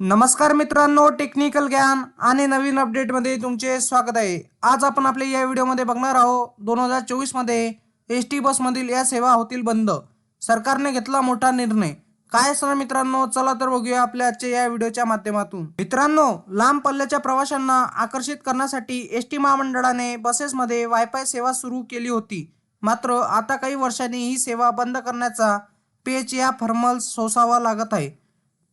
नमस्कार मित्रांनो टेक्निकल ज्ञान आणि नवीन अपडेटमध्ये तुमचे स्वागत आहे. आज आपण आपल्या या व्हिडिओमध्ये बघणार आहोत दोन हजार चोवीसमध्ये एस टी बसमधील या सेवा होतील बंद. सरकारने घेतला मोठा निर्णय. काय असणार मित्रांनो? चला तर बघूया आपल्या आजच्या या व्हिडिओच्या माध्यमातून. मित्रांनो लांब पल्ल्याच्या प्रवाशांना आकर्षित करण्यासाठी एस टी महामंडळाने बसेसमध्ये वायफाय सेवा सुरू केली होती. मात्र आता काही वर्षांनी ही सेवा बंद करण्याचा पेच या फर्मल सोसावा लागत आहे.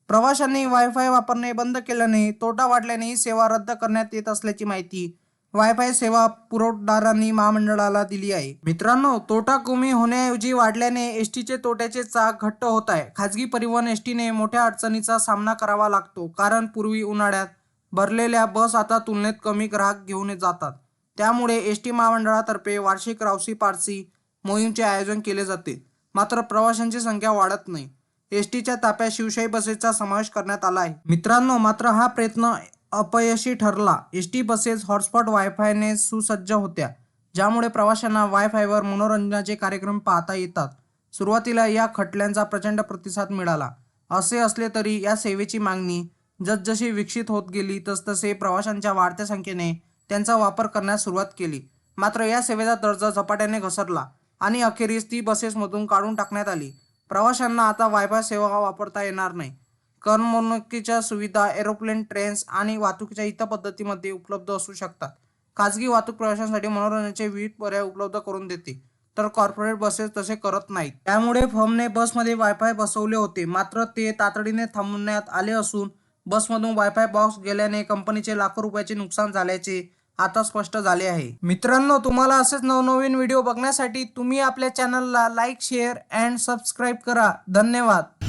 प्रवाशांनी वायफाय वापरणे बंद केल्याने तोटा वाढल्याने ही सेवा रद्द करण्यात येत असल्याची माहिती वायफाय सेवा पुरवठादारांनी महामंडळाला दिली आहे. मित्रांनो तोटा कमी होण्याऐवजी वाढल्याने एस टीचे तोट्याचे चाक घट्ट होत आहे. खाजगी परिवहन एस टीने मोठ्या अडचणीचा सामना करावा लागतो कारण पूर्वी उन्हाळ्यात भरलेल्या बस आता तुलनेत कमी ग्राहक घेऊन जातात. त्यामुळे एस टी महामंडळातर्फे वार्षिक रावसी पारसी मोहीमचे आयोजन केले जाते. मात्र प्रवाशांची संख्या वाढत नाही. एस टीच्या ताफ्यात शिवशाही बसेसचा समावेश करण्यात आला आहे. मित्रांनो मात्र हा प्रयत्न अपयशी ठरला. एस टी बसेस हॉटस्पॉट वायफायने सुसज्ज होत्या ज्यामुळे प्रवाशांना वायफायवर मनोरंजनाचे कार्यक्रम पाहता येतात. सुरुवातीला या खटल्यांचा प्रचंड प्रतिसाद मिळाला. असे असले तरी या सेवेची मागणी जसजशी विकसित होत गेली तसतसे प्रवाशांच्या वाढत्या संख्येने त्यांचा वापर करण्यास सुरुवात केली. मात्र या सेवेचा दर्जा झपाट्याने घसरला आणि अखेरीस ती बसेसमधून काढून टाकण्यात आली. प्रवाशांना आता वायफाय सेवा वापरता येणार नाही. करमणुकीच्या सुविधा एरोप्लेन ट्रेन्स आणि वाहतुकीच्या इतर पद्धतीमध्ये उपलब्ध असू शकतात. खाजगी वाहतूक प्रवाशांसाठी मनोरंजनाचे विविध पर्याय उपलब्ध करून देते तर कॉर्पोरेट बसेस तसे करत नाहीत. त्यामुळे फर्मने बसमध्ये वायफाय बसवले होते मात्र ते तातडीने थांबवण्यात आले असून बसमधून वायफाय बॉक्स गेल्याने कंपनीचे लाखो रुपयाचे नुकसान झाल्याचे आता स्पष्ट झाले आहे. मित्रांनो तुम्हाला असेच नवनवीन व्हिडिओ बघण्यासाठी तुम्ही आपल्या चॅनलला लाईक शेअर अँड सबस्क्राईब करा. धन्यवाद.